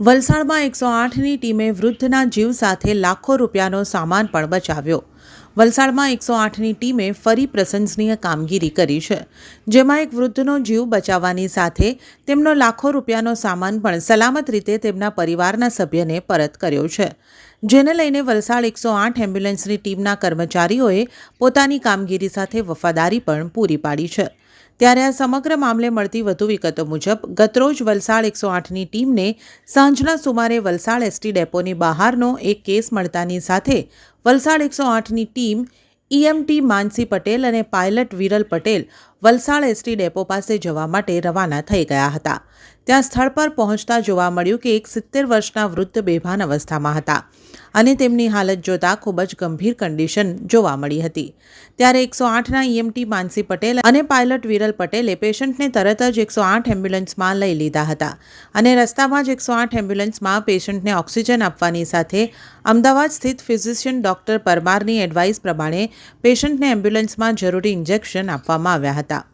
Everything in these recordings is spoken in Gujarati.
વલસાડમાં એકસો આઠની ટીમે વૃદ્ધના જીવ સાથે લાખો રૂપિયાનો સામાન પણ બચાવ્યો. વલસાડમાં એકસો આઠની ટીમે ફરી પ્રશંસનીય કામગીરી કરી છે. જેમાં એક વૃદ્ધનો જીવ બચાવવાની સાથે તેમનો લાખો રૂપિયાનો સામાન પણ સલામત રીતે તેમના પરિવારના સભ્યને પરત કર્યો છે. જેને લઈને વલસાડ એકસો આઠ એમ્બ્યુલન્સની ટીમના કર્મચારીઓએ પોતાની કામગીરી સાથે વફાદારી પણ પૂરી પાડી છે. ત્યારે આ સમગ્ર મામલે મળતી વધુ વિગતો મુજબ, ગતરોજ વલસાડ એકસો આઠની ટીમને સાંજના સુમારે વલસાડ એસટી ડેપોની બહારનો એક કેસ મળતાની સાથે વલસાડ એકસો આઠની ટીમ ઈએમટી માનસી પટેલ અને pilot Viral Patel Valsad ST depot પાસે જવા માટે રવાના થઈ ગયા હતા. ત્યાં સ્થળ પર પહોંચતા જોવા મળ્યું કે એક સિત્તેર વર્ષના વૃદ્ધ બેભાન અવસ્થામાં હતા અને તેમની હાલત જોતાં ખૂબ જ ગંભીર કન્ડિશન જોવા મળી હતી. ત્યારે એકસો આઠના ઈએમટી માનસી પટેલ અને પાયલટ વિરલ પટેલે પેશન્ટને તરત જ એકસો આઠ એમ્બ્યુલન્સમાં લઈ લીધા હતા અને રસ્તામાં જ એકસો આઠ એમ્બ્યુલન્સમાં પેશન્ટને ઓક્સિજન આપવાની સાથે અમદાવાદ સ્થિત ફિઝિશિયન ડોક્ટર પરમારની એડવાઇસ પ્રમાણે પેશન્ટને એમ્બ્યુલન્સમાં જરૂરી ઇન્જેક્શન આપવામાં આવ્યા હતા.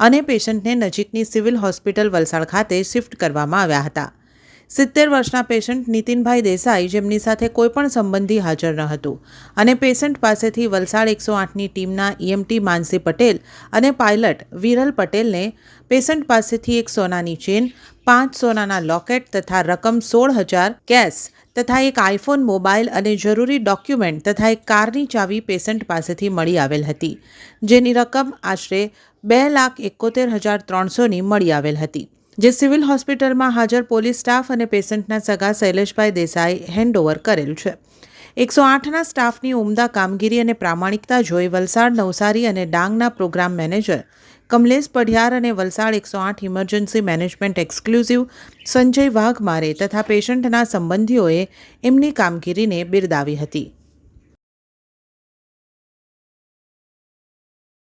અને પેશન્ટને નજીકની સિવિલ હોસ્પિટલ વલસાડ ખાતે શિફ્ટ કરવામાં આવ્યા હતા. સિત્તેર વર્ષના પેશન્ટ નીતિનભાઈ દેસાઈ જેમની સાથે કોઈપણ સંબંધી હાજર ન હતું. અને પેશન્ટ પાસેથી વલસાડ એકસો આઠની ટીમના ઈએમટી માનસી પટેલ અને પાયલટ વિરલ પટેલને પેશન્ટ પાસેથી એક સોનાની ચેન, પાંચ સોનાના લોકેટ તથા રકમ સોળ હજાર કેશ તથા એક આઈફોન મોબાઈલ અને જરૂરી ડોક્યુમેન્ટ તથા એક કારની ચાવી પેશન્ટ પાસેથી મળી આવેલ હતી, જેની રકમ આશરે બે લાખ એકોતેર હજાર ત્રણસોની મળી આવેલ હતી. જે સિવિલ હોસ્પિટલમાં હાજર પોલીસ સ્ટાફ અને પેશન્ટના સગા શૈલેષભાઈ દેસાઈ હેન્ડઓવર કરેલ છે. એકસો આઠના સ્ટાફની ઉમદા કામગીરી અને પ્રામાણિકતા જોઈ વલસાડ નવસારી અને ડાંગના પ્રોગ્રામ મેનેજર કમલેશ પઢિયાર અને વલસાડ એકસો આઠ emergency management exclusive Sanjay Waghmare તથા પેશન્ટના સંબંધીઓએ એમની કામગીરીને બિરદાવી હતી.